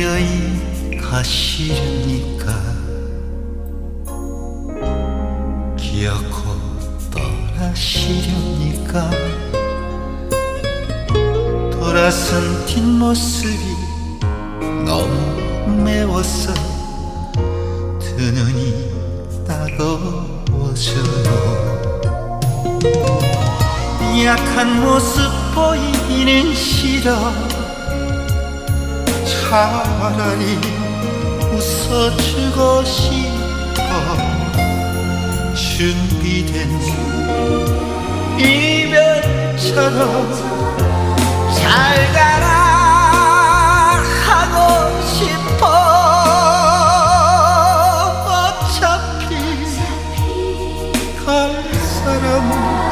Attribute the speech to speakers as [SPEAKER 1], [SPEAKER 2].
[SPEAKER 1] 여인 가시려니까 기어코 떠나시려니까 돌아선 뒷모습이 너무 매워서 두 눈이 따가워져요. 약한 모습 보이는 싫어 가만히 웃어주고 싶어. 준비된 이별처럼 잘 가라 하고 싶어. 어차피 갈 사람은